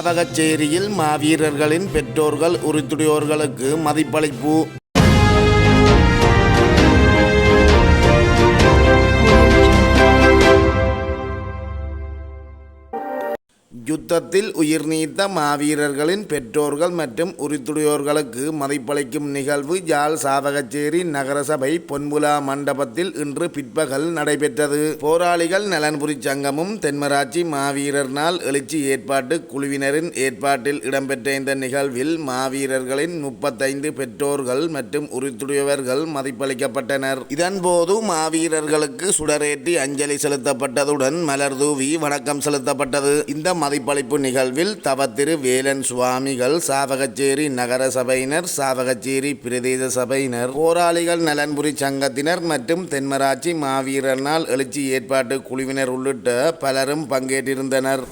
சாவகச்சேரியில் மாவீரர்களின் பெற்றோர்கள் உரித்துடையோர்களுக்கு மதிப்பளிப்பு. யுத்தத்தில் உயிர் நீத்த மாவீரர்களின் பெற்றோர்கள் மற்றும் உரித்துடையோர்களுக்கு மதிப்பளிக்கும் நிகழ்வு யாழ் சாவகச்சேரி நகரசபை பொன்முலா மண்டபத்தில் இன்று பிற்பகல் நடைபெற்றது. போராளிகள் நலன்புரி சங்கமும் தென்மராட்சி மாவீரர் நாள் எழுச்சி ஏற்பாட்டு குழுவினரின் ஏற்பாட்டில் இடம்பெற்ற இந்த நிகழ்வில் மாவீரர்களின் முப்பத்தைந்து பெற்றோர்கள் மற்றும் உரித்துடையவர்கள் மதிப்பளிக்கப்பட்டனர். இதன்போது மாவீரர்களுக்கு சுடரேற்றி அஞ்சலி செலுத்தப்பட்டதுடன் மலர் தூவி வணக்கம் செலுத்தப்பட்டது. இந்த மதிப்பளிப்பு நிகழ்வில் தவத்திரு வேலன் சுவாமிகள் சாவகச்சேரி நகர சபையினர் சாவகச்சேரி பிரதேச சபையினர் போராளிகள் நலன்புரி சங்கத்தினர் மற்றும் தென்மராட்சி மாவீரர் நாள் எழுச்சி ஏற்பாட்டு குழுவினர் உள்ளிட்ட பலரும் பங்கேற்றிருந்தனர்.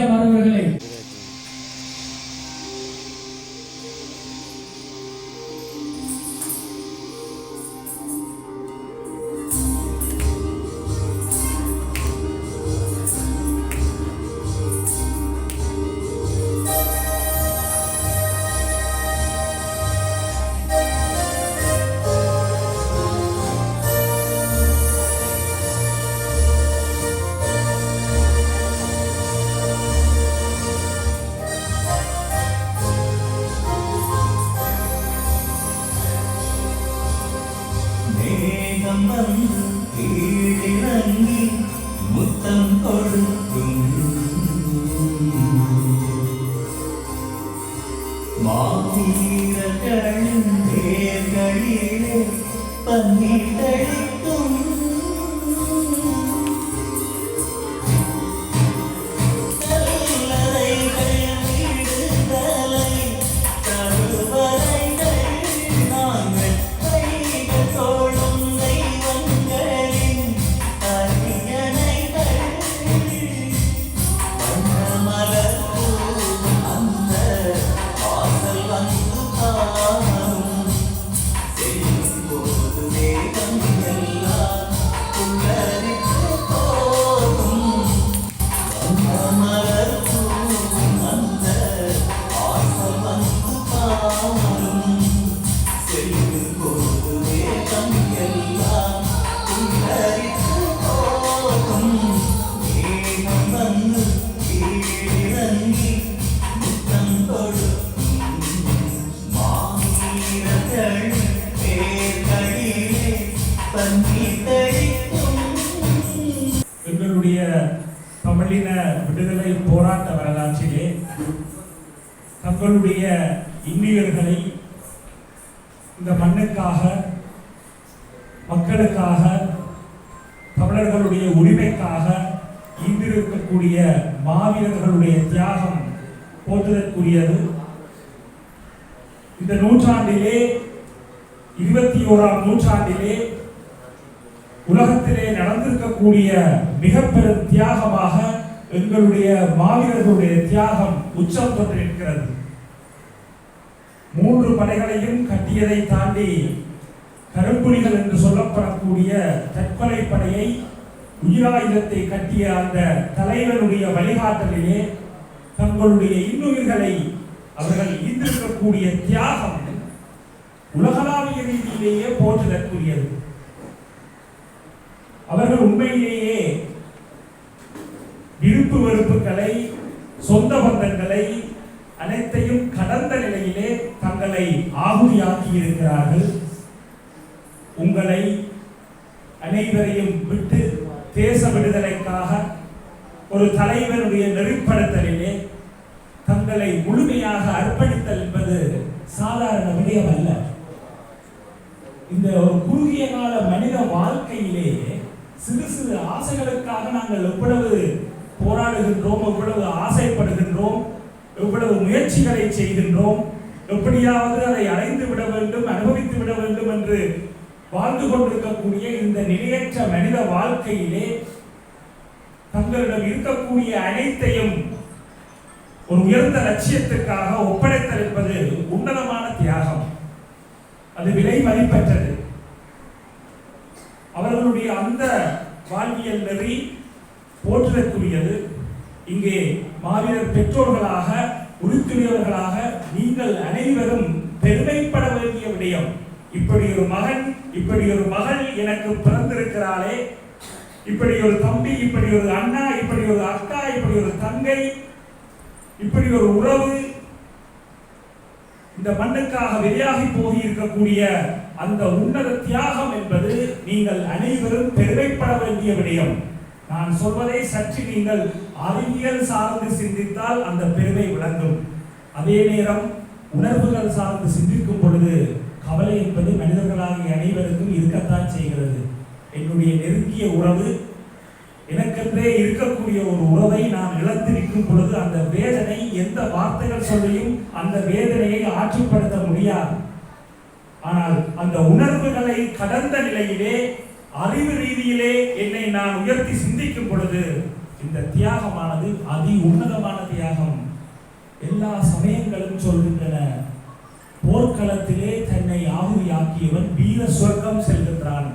அந்த தங்களுடைய இன்னியர்களை இந்த மண்ணுக்காக மக்களுக்காக தமிழர்களுடைய உரிமைக்காக ஈந்திருக்கக்கூடிய மாவீரர்களுடைய தியாகம் போற்றுதற்குரியது. இந்த நூற்றாண்டிலே இருபத்தி ஓராம் நூற்றாண்டிலே உலகத்திலே நடந்திருக்கக்கூடிய மிக பெரும் தியாகமாக எங்களுடைய மாவீரர்களுடைய தியாகம் உச்சம் தொற்றிருக்கிறது மூன்று படைகளையும் கட்டியதை தாண்டி கருப்புலிகள் என்று சொல்லப்படக்கூடிய தற்கொலை படையை உயிராயுதத்தை கட்டிய அந்த தலைவனுடைய வழிகாட்டலிலே தங்களுடைய இன்னுயிர்களை அவர்கள் ஈந்திருக்கக்கூடிய தியாகம் உலகளாவிய ரீதியிலேயே போற்றுதற்குரியது. அவர்கள் உண்மையிலேயே விருப்பு வெறுப்புகளை சொந்த பந்தங்களை அனைத்தையும் கடந்த நிலையிலே தங்களை ஆகுதியாக்கி இருக்கிறார்கள் உங்களை அனைவரையும் விட்டு தேச விடுதலைக்காக ஒரு தலைவனுடைய நெறிப்படுத்தலிலே தங்களை முழுமையாக அர்ப்பணித்தல் என்பது சாதாரண விடயம் அல்ல. இந்த ஒரு குறுகிய கால மனித வாழ்க்கையிலே சிறு சிறு ஆசைகளுக்காக நாங்கள் எவ்வளவு போராடுகின்றோம் எவ்வளவு ஆசைப்படுகின்றோம் எவ்வளவு முயற்சிகளை செய்கின்றோம்? எப்படியாவது அதை அடைந்து விட வேண்டும் அனுபவித்து விட வேண்டும் என்று வாழ்ந்து கொண்டிருக்கக்கூடிய இந்த நிலையற்ற மனித வாழ்க்கையிலே தங்களிடம் இருக்கக்கூடிய அனைத்தையும் ஒரு உயர்ந்த லட்சியத்திற்காக ஒப்படைத்திருப்பது உன்னதமான தியாகம். அது விலை மதிப்பற்றது. அவர்களுடைய அந்த வாழ்வியல் நெறி போற்றுதற்குரியது. இங்கே மாவீரர் பெற்றோர்களாக உறுத்துடையவர்களாக நீங்கள் அனைவரும் பெருமைப்பட வேண்டிய விடயம். இப்படி ஒரு மகன் இப்படி ஒரு மகள் எனக்கு பிறந்திருக்கிறாளே. இப்படி ஒரு தம்பி இப்படி ஒரு அண்ணா இப்படி ஒரு அக்கா இப்படி ஒரு தங்கை இப்படி ஒரு உறவு இந்த மண்ணுக்காக வெளியாகி போய் இருக்கக்கூடிய அந்த உன்னத தியாகம் என்பது நீங்கள் அனைவரும் பெருமைப்பட வேண்டிய விடயம். நான் சொல்வதை சற்று நீங்கள் அறிவியல் சார்ந்து சிந்தித்தால் அந்த பெருமை விளங்கும். அதே நேரம் உணர்வுகள் சார்ந்து சிந்திக்கும் பொழுது கவலை என்பது மனிதர்களாகிய அனைவருக்கும் இருக்கத்தான் செய்கிறது. என்னுடைய நெருங்கிய உறவு எனக்கென்றே இருக்கக்கூடிய ஒரு உறவை நான் இழந்திருக்கும் பொழுது அந்த வேதனை எந்த வார்த்தைகள் சொல்லியும் அந்த வேதனையை ஆற்றுப்படுத்த முடியாது. ஆனால் அந்த உணர்வுகளை கடந்த நிலையிலே அறிவு ரீதியிலே என்னை நான் உயர்த்தி சிந்திக்கும் பொழுது இந்த தியாகமானது அதி உன்னதமான தியாகம். எல்லா சமயங்களும் சொல்கின்றன. போர்க்களத்திலே தன்னை ஆகுதியாக்கியவன் வீர சொர்க்கம் செல்கின்றான்.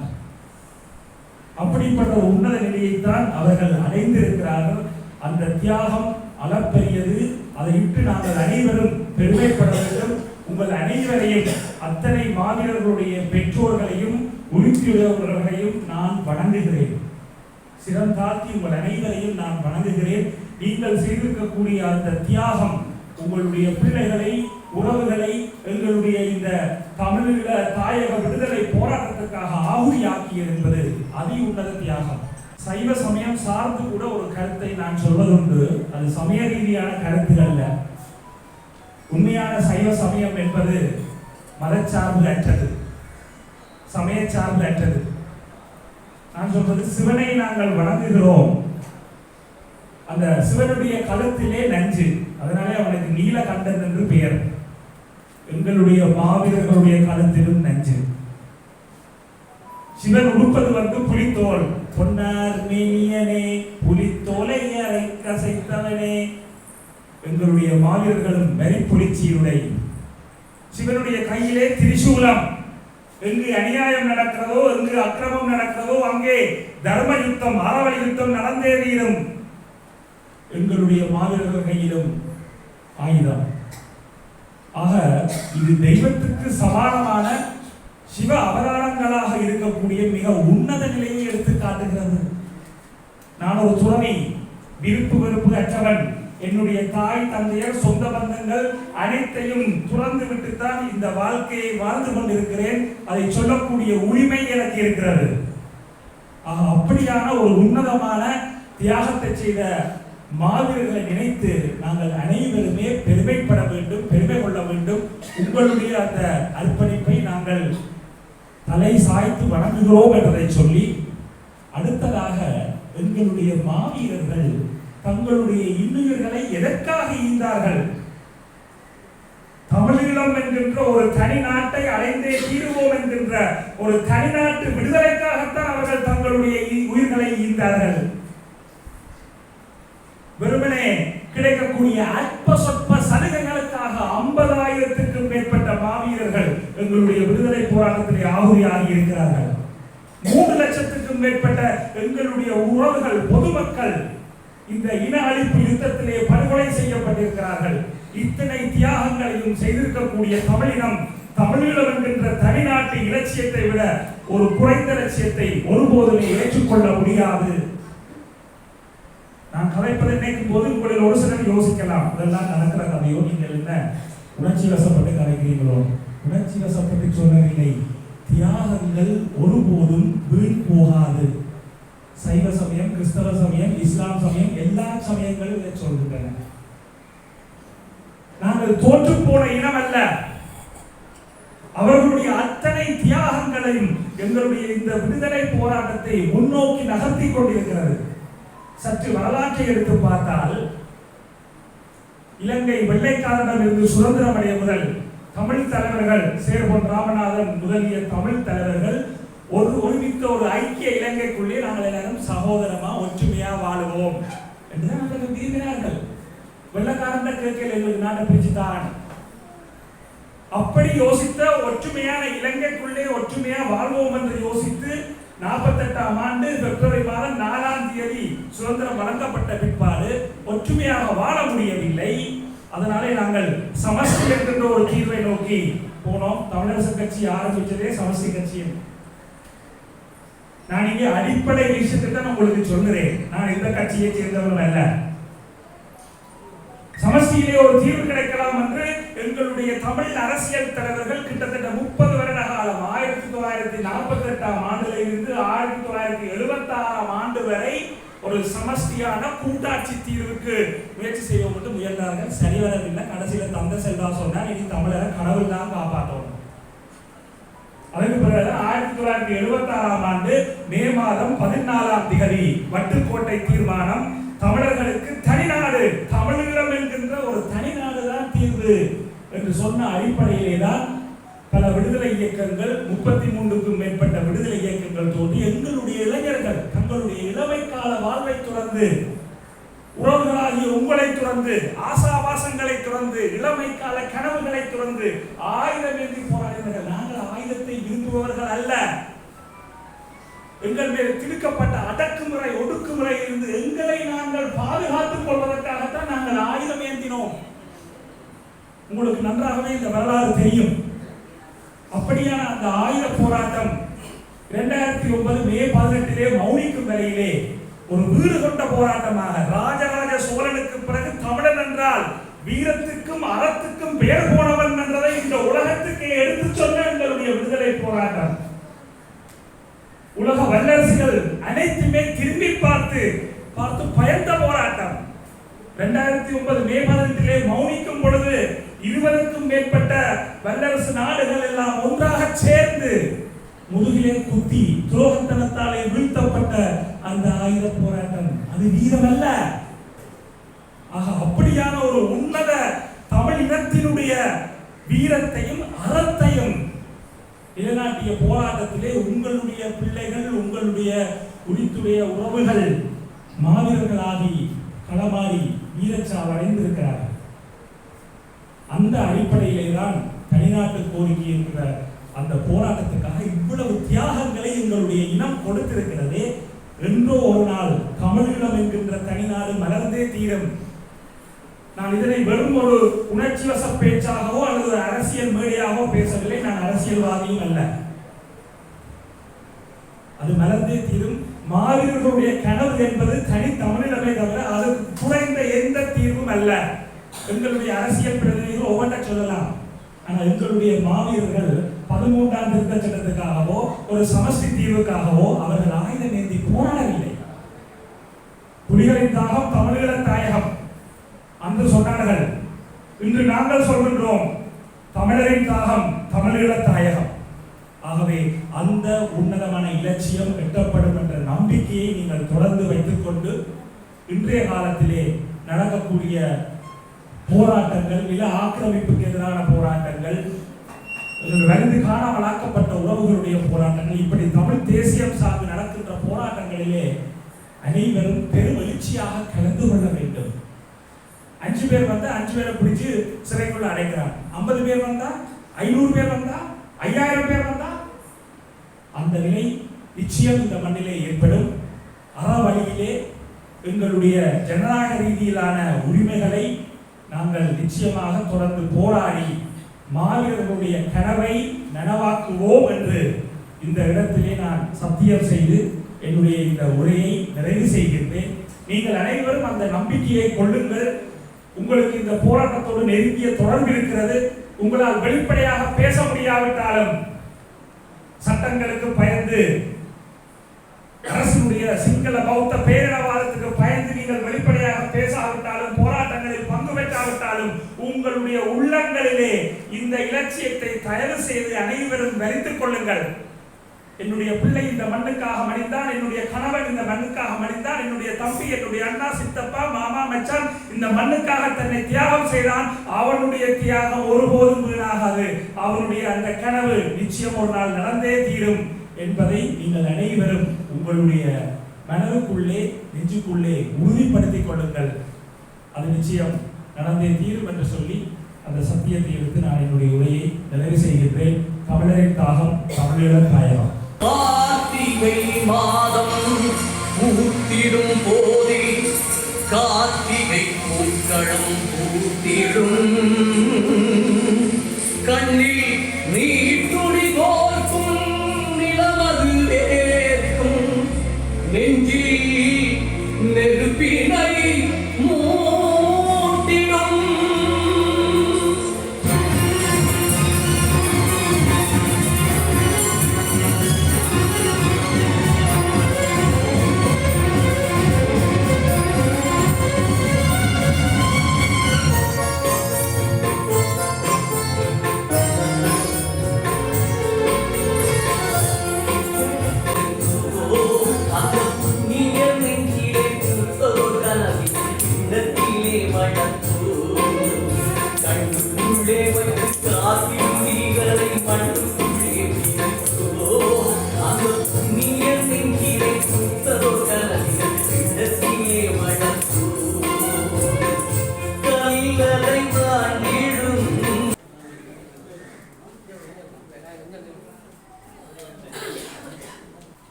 அப்படிப்பட்ட உன்னத நிலையைத்தான் அவர்கள் அடைந்திருக்கிறார்கள். அந்த தியாகம் அளப்பெரியது. அதை விட்டு நாங்கள் அனைவரும் பெருமைப்பட வேண்டும். உங்கள் அனைவரையும் அத்தனை மாவீரர்களுடைய பெற்றோர்களையும் உறுப்பியுள்ளவர்களையும் நான் வணங்குகிறேன். சிரம் உங்கள் அனைவரையும் நான் வணங்குகிறேன். நீங்கள் செய்திருக்கக்கூடிய அந்த தியாகம் உங்களுடைய பிள்ளைகளை உறவுகளை எங்களுடைய இந்த தமிழீழ தாயக விடுதலை போராட்டத்துக்காக ஆகுதியாக்கியது என்பது அதி உன்னத தியாகம். சைவ சமயம் சார்ந்து கூட ஒரு கருத்தை நான் சொல்வதுண்டு. அது சமய ரீதியான கருத்து அல்ல. உண்மையான சைவ சமயம் என்பது மதச்சார்பு அற்றது. சமய அற்றது. நான் சொல்வது சிவனை நாங்கள் வணங்குகிறோம். அந்த சிவனுடைய கழுத்திலே நஞ்சு. அதனாலே அவனுக்கு நீல கண்டன் என்று பெயர். எங்களுடைய மாவீரர்களுடைய கழுத்திலும் நஞ்சு. சிவன் உடுப்பது வந்து புலித்தோல். பொன்னார் மேனியனே புலித்தோலை அரை கசைத்தவனே. எங்களுடைய மாவீரர்களும் மெரிப்புலிச்சியுடை சிவனுடைய கையிலே திரிசூலம். எங்கு அநியாயம் நடக்கிறதோ எங்கு அக்கிரமம் நடக்கிறதோ அங்கே தர்ம யுத்தம் அறவழி யுத்தம் நடந்தே தீரும். எங்களுடைய மாவீரர்கள் கையிலும் ஆயுதம். ஆக இது தெய்வத்துக்கு சமானமான சிவ அவதாரங்களாக இருக்கக்கூடிய மிக உன்னத நிலையை எடுத்து காட்டுகிறது. நான் ஒரு துறவி விருப்பு வெறுப்பு அற்றவன். என்னுடைய தாய் தந்தையர் சொந்த பந்தங்கள் அனைத்தையும் துறந்து விட்டுத்தான் இந்த வாழ்க்கையை வாழ்ந்து கொண்டிருக்கிறேன். அதை சொல்லக்கூடிய உரிமை எனக்கு இருக்கிறது. ஆக அப்படியான ஒரு உன்னதமான தியாகத்தை செய்த மாவீரர்களை நினைத்து நாங்கள் அனைவருமே பெருமைப்பட வேண்டும் பெருமை கொள்ள வேண்டும். உங்களுடைய அந்த அர்ப்பணிப்பை நாங்கள் தலை சாய்த்து வணங்குகிறோம் என்பதை சொல்லி அடுத்ததாக எங்களுடைய மாவீரர்கள் தங்களுடைய இன்னுயிர்களை எதற்காக ஈந்தார்கள்? தமிழீழம் என்கின்ற ஒரு தனி நாட்டை அடைந்தே தீருவோம் என்கின்ற ஒரு தனி நாட்டு விடுதலைக்காகத்தான் அவர்கள் தங்களுடைய உயிர்களை ஈந்தார்கள். வெறுமனே கிடைக்கக்கூடிய அற்ப சொற்ப சலுகைகளுக்காக ஐம்பதாயிரத்திற்கும் மேற்பட்ட மாவீரர்கள் எங்களுடைய விடுதலை போராட்டத்திலே ஆகுதியாகி இருக்கிறார்கள். மூன்று லட்சத்துக்கும் மேற்பட்ட எங்களுடைய உறவுகள் பொதுமக்கள் இந்த இன அழிப்பு யுத்தத்திலே படுகொலை செய்யப்பட்டிருக்கிறார்கள். இத்தனை தியாகங்களையும் செய்திருக்கக்கூடிய தமிழினம் தமிழீழம் என்கின்ற தனிநாட்டு இலட்சியத்தை விட ஒரு குறைந்த லட்சியத்தை ஒருபோதுமே ஏற்றுக்கொள்ள முடியாது. நான் கலைப்பதை நினைக்கும் போது உங்களில் ஒரு சிலர் யோசிக்கலாம் இதெல்லாம் நடக்கிற கதையோ? நீங்கள் என்ன உணர்ச்சி வசப்பட்டு கலைக்கிறீங்களோ உணர்ச்சி வசப்பட்டு சொல்லவில்லை. தியாகங்கள் ஒருபோதும் வீண் போகாது. சைவ சமயம் கிறிஸ்தவ சமயம் இஸ்லாம் சமயம் எல்லா சமயங்களும் இதை சொல்கின்றன. நாங்கள் தோற்று போன இனம் அல்ல. அவர்களுடைய அத்தனை தியாகங்களையும் எங்களுடைய இந்த விடுதலை போராட்டத்தை முன்னோக்கி நகர்த்தி கொண்டிருக்கிறது. சற்று வரலாற்றை எடுத்து பார்த்தால் இலங்கை வெள்ளைக்காரனிடமிருந்து சுதந்திரம் அடைய முதல் தமிழ் தலைவர்கள் சேர்பொன் ராமநாதன் முதலிய தமிழ் தலைவர்கள் ஒரு ஒருமித்த ஒரு ஐக்கிய இலங்கைக்குள்ளே நாங்கள் எல்லாரும் சகோதரமா ஒற்றுமையா வாழுவோம். என்றுதான் அவர்கள் விரும்பினார்கள் வெள்ளக்காரன் கேட்கல எங்களுக்கு நாட்டை பிரிச்சுதான் அப்படி யோசித்த ஒற்றுமையான இலங்கைக்குள்ளே ஒற்றுமையா வாழ்வோம் என்று யோசித்து நாற்பத்தெட்டாம் ஆண்டு பிப்ரவரி மாதம் நாலாம் தேதி சுதந்திரம் வழங்கப்பட்ட பிற்பாடு ஒற்றுமையாக வாழ முடியவில்லை. அதனாலே நாங்கள் சமஸ்டி என்கின்ற ஒரு தீர்வை நோக்கி போனோம். தமிழரசு கட்சி ஆரம்பிச்சதே சமஷ்டி கட்சியும். நான் இங்கே அடிப்படை விஷயத்தை தான் உங்களுக்கு சொல்லுறேன் நான் இந்த கட்சியை சேர்ந்தவர்கள் அல்ல. சமஷ்டியிலே ஒரு தீர்வு கிடைக்கலாம் என்று எங்களுடைய தமிழ் அரசியல் தலைவர்கள் கிட்டத்தட்ட முப்பது வருட காலம் ஆயிரத்தி தொள்ளாயிரத்தி நாற்பத்தி எட்டாம் ஆண்டுல இருந்து ஆயிரத்தி தொள்ளாயிரத்தி எழுபத்தி ஆறாம் ஆண்டு வரை ஒரு சமஷ்டியான கூட்டாட்சி தீர்வுக்கு முயற்சி செய்வோம் என்று முயன்றார்கள். சரி வரவில்லை கடைசியில தந்த செல்வா சொன்னார் இனி தமிழரை கடவுள் தான் காப்பாற்றணும். அதுக்கு பிறகு ஆயிரத்தி தொள்ளாயிரத்தி எழுபத்தி ஆறாம் ஆண்டு மே மாதம் பதினாலாம் திகதி வட்டுக்கோட்டை தீர்மானம். தமிழர்களுக்கு தனிநாடு தமிழீழம் என்கின்ற ஒரு தனிநாடு தான் தீர்வு என்று சொன்ன அடிப்படையிலே தான் பல விடுதலை இயக்கங்கள் முப்பத்தி மூன்றுக்கும் மேற்பட்ட விடுதலை இயக்கங்கள் தோன்றி எங்களுடைய இளைஞர்கள் தங்களுடைய இளமை கால வாழ்வை துறந்து உறவுகளாகிய உங்களை துறந்து ஆசாபாசங்களை துறந்து இளமை கால கனவுகளை துறந்து ஆயுதம் ஏந்தி போராடினார்கள் நாங்கள் விரும்புபவர்கள் அல்ல. எங்கள் மேல் திணிக்கப்பட்ட அடக்குமுறை ஒடுக்குமுறை இருந்து எங்களை நாங்கள் பாதுகாத்துக் கொள்வதற்காகத்தான் நாங்கள் ஆயுதம் ஏந்தினோம். உங்களுக்கு நன்றாகவே இந்த வரலாறு தெரியும். அப்படியான அந்த ஆயுத போராட்டம் இரண்டாயிரத்தி ஒன்பது மே பதினெட்டிலே மௌனிக்கும் வரையிலே ஒரு வீடு கொண்ட போராட்டமாக ராஜராஜ சோழனுக்கு பிறகு தமிழன் என்றால் வீரத்துக்கும் அறத்துக்கும் பெயர் போன என்றதை இந்த உலகத்துக்கு எடுத்துச் சொன்ன எங்களுடைய விடுதலை போராட்டம் உலக வல்லரசுகள் அனைத்துமே திரும்பி பார்த்து பார்த்து பயந்த போராட்டம். ரெண்டாயிரத்தி ஒன்பது மே மாதத்திலே மௌனிக்கும் பொழுது இருபதுக்கும் மேற்பட்ட வல்லரசு நாடுகள் எல்லாம் ஒன்றாக சேர்ந்து முதுகிலே குத்தி துரோகத்தனத்தாலே வீழ்த்தப்பட்ட அந்த ஆயுத போராட்டம். அது வீரம் அல்ல ஆக அப்படியான ஒரு உன்னத தமிழ் இனத்தினுடைய வீரத்தையும் அறத்தையும் நிலநாட்டிய போராட்டத்திலே உங்களுடைய பிள்ளைகள் உங்களுடைய உரித்துடைய உறவுகள் மாவீரர்களாகி களமாறி வீரச்சாவு அடைந்திருக்கிறார்கள். அந்த அடிப்படையிலே தான் தனிநாட்டு கோரிக்கை என்ற அந்த போராட்டத்துக்காக இவ்வளவு தியாகங்களை எங்களுடைய இனம் கொடுத்திருக்கிறது. என்றோ ஒரு நாள் தமிழீழம் என்கின்ற தனிநாடு மலர்ந்தே தீரும். நான் இதனை வெறும் ஒரு உணர்ச்சி வச பேச்சாகவோ அல்லது அரசியல் மேடையாகவோ பேசவில்லை. நான் அரசியல்வாதியும் அல்ல. அது மலர்ந்தே தீரும். மாவீரர்களுடைய கனவு என்பது தனித்தமிழிடமே தவிர அதற்கு குறைந்த எந்த தீர்வும் அல்ல. எங்களுடைய அரசியல் பிரதிநிதிகள் ஒவ்வொன்றை சொல்லலாம். ஆனால் எங்களுடைய மாவீரர்கள் பதிமூன்றாம் திருத்த சட்டத்துக்காகவோ ஒரு சமஸ்தி தீர்வுக்காகவோ அவர்கள் ஆயுதம் ஏந்தி போராடவில்லை புலிகளின் தாகம் தமிழீழ தாயகம் அன்று சொன்னார்கள். இன்று நாங்கள் சொல்கின்றோம் தமிழரின் தாகம் தமிழீழ தாயகம். ஆகவே அந்த உன்னதமான இலட்சியம் எட்டப்படும் என்ற நம்பிக்கையை நீங்கள் தொடர்ந்து வைத்துக்கொண்டு இன்றைய காலத்திலே நடக்கக்கூடிய போராட்டங்கள் நில ஆக்கிரமிப்புக்கு எதிரான போராட்டங்கள் வலிந்து காணாமலாக்கப்பட்ட உறவுகளுடைய போராட்டங்கள் இப்படி தமிழ் தேசியம் சார்ந்து நடக்கின்ற போராட்டங்களிலே அனைவரும் பெருமகிழ்ச்சியாக கலந்து கொள்ள வேண்டும். அஞ்சு பேர் வந்தா அஞ்சு பேரை பிடிச்சு சிறைக்குள்ள அடைக்கிறாங்க. ஐம்பது பேர் வந்தா ஐநூறு பேர் வந்தா ஐயாயிரம் பேர் வந்தா அந்த நிலை நிச்சயம் இந்த மண்ணிலே ஏற்படும். அறவழியிலே எங்களுடைய ஜனநாயக ரீதியிலான உரிமைகளை நாங்கள் நிச்சயமாக தொடர்ந்து போராடி மாவீரர்களுடைய கனவை நனவாக்குவோம் என்று இந்த இடத்திலே நான் சத்தியம் செய்து என்னுடைய இந்த உரையை நிறைவு செய்கின்றேன். நீங்கள் அனைவரும் அந்த நம்பிக்கையை கொள்ளுங்கள். உங்களுக்கு இந்த போராட்டத்தோடு நெருங்கிய தொடர்பு இருக்கிறது. உங்களால் வெளிப்படையாக பேச முடியாவிட்டாலும் சட்டங்களுக்கு பயந்து அரசுடைய சிங்கள பௌத்த பேரினவாதத்துக்கு பயந்து நீங்கள் வெளிப்படையாக பேசாவிட்டாலும் போராட்டங்களில் பங்கு பெற்றாவிட்டாலும் உங்களுடைய உள்ளங்களிலே இந்த இலட்சியத்தை தயவு செய்து அனைவரும் வரித்துக் கொள்ளுங்கள். என்னுடைய பிள்ளை இந்த மண்ணுக்காக மடிந்தான் என்னுடைய கணவன் இந்த மண்ணுக்காக மடிந்தான் என்னுடைய தம்பி என்னுடைய அண்ணா சித்தப்பா மாமா மச்சான் இந்த மண்ணுக்காக தன்னை தியாகம் செய்தான். அவனுடைய தியாகம் ஒருபோதும் வீணாகாது. அவனுடைய அந்த கனவு நிச்சயம் ஒரு நாள் நடந்தே தீரும். என்பதை நீங்கள் அனைவரும் உங்களுடைய மனதுக்குள்ளே நெஞ்சுக்குள்ளே உறுதிப்படுத்திக் கொள்ளுங்கள். அது நிச்சயம் நடந்தே தீரும் என்று சொல்லி அந்த சத்தியத்தை எடுத்து நான் என்னுடைய உரையை நிறைவு செய்கின்றேன். தமிழரின் தாகம் தமிழர் தாயகம். கார்த்திகை மாதம் பூத்திடும் போதே கார்த்திகை பூக்களும் பூத்திடும்.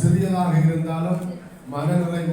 சிறியதாக இருந்தாலும் மனநிறைவு